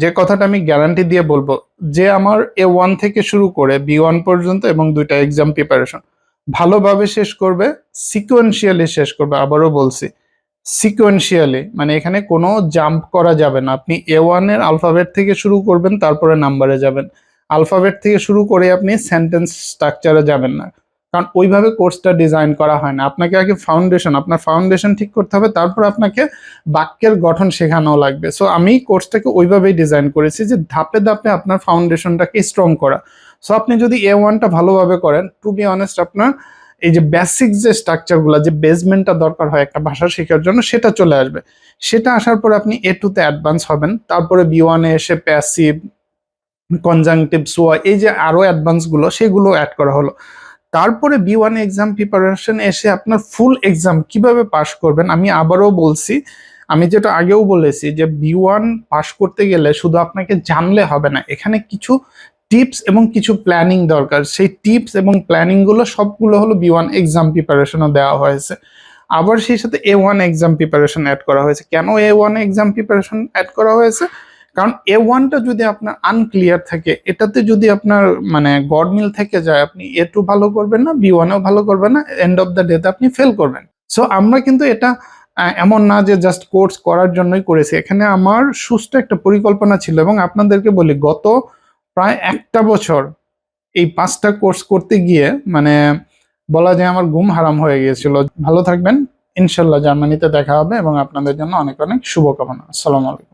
যে কথাটা আমি গ্যারান্টি দিয়ে বলব, যে আমার এ ওয়ান থেকে শুরু করে বি ওয়ান পর্যন্ত এবং দুইটা এক্সাম প্রিপারেশন ভালোভাবে শেষ করবে সিকোয়েন্সিয়ালি শেষ করবে, আবারও বলছি সিকোয়েন্সিয়ালি মানে এখানে কোনো জাম্প করা যাবে না। আপনি এ ওয়ানের আলফাবেট থেকে শুরু করবেন, তারপরে নাম্বারে যাবেন। আলফাবেট থেকে শুরু করে আপনি সেন্টেন্স স্ট্রাকচারে যাবেন না। কারণ ওইভাবে কোর্সটা ডিজাইন করা হয় না। আপনাকে আগে ফাউন্ডেশন আপনার ফাউন্ডেশন ঠিক করতে হবে, তারপর আপনাকে বাক্যের গঠন শেখানো লাগবে। সো আমি কোর্সটাকে ওইভাবেই ডিজাইন করেছি যে ধাপে ধাপে আপনার ফাউন্ডেশনটাকে স্ট্রং করা। সো আপনি যদি এ ওয়ানটা ভালোভাবে করেন টু বি অনেস্ট আপনার এই যে বেসিক যে স্ট্রাকচারগুলো যে বেসমেন্টটা দরকার হয় একটা ভাষা শেখার জন্য, সেটা চলে আসবে। সেটা আসার পর আপনি এ টুতে অ্যাডভান্স হবেন, তারপরে বি ওয়ানে এসে প্যাসিভ কনজাংটিভ সোয়া এই যে আরও অ্যাডভান্সগুলো সেগুলো অ্যাড করা হলো। তারপরে বি ওয়ান এক্সাম প্রিপারেশন এসে আপনার ফুল এক্সাম কীভাবে পাশ করবেন, আমি আবারও বলছি, আমি যেটা আগেও বলেছি যে বি ওয়ান পাশ করতে গেলে শুধু আপনাকে জানলে হবে না, এখানে কিছু টিপস এবং কিছু প্ল্যানিং দরকার। সেই টিপস এবং প্ল্যানিংগুলো সবগুলো হলো বি ওয়ান এক্সাম প্রিপারেশনও দেওয়া হয়েছে। আবার সেই সাথে A one exam preparation add করা হয়েছে। কেন A one exam preparation add করা হয়েছে? কারণ এ ওয়ানটা যদি আপনার আনক্লিয়ার থাকে, এটাতে যদি আপনার মানে গডমিল থেকে যায়, আপনি এ টু ভালো করবেন না বি ওয়ানেও ভালো করবেন না এন্ড অফ দ্য ডেতে আপনি ফেল করবেন। সো আমরা কিন্তু এটা এমন না যে জাস্ট কোর্স করার জন্যই করেছি। এখানে আমার সুস্থ একটা পরিকল্পনা ছিল এবং আপনাদেরকে বলি, গত প্রায় একটা বছর এই পাঁচটা কোর্স করতে গিয়ে মানে বলা যায় আমার ঘুম হারাম হয়ে গিয়েছিল। ভালো থাকবেন। ইনশাল্লাহ জার্মানিতে দেখা হবে এবং আপনাদের জন্য অনেক অনেক শুভকামনা। আসসালামু আলাইকুম।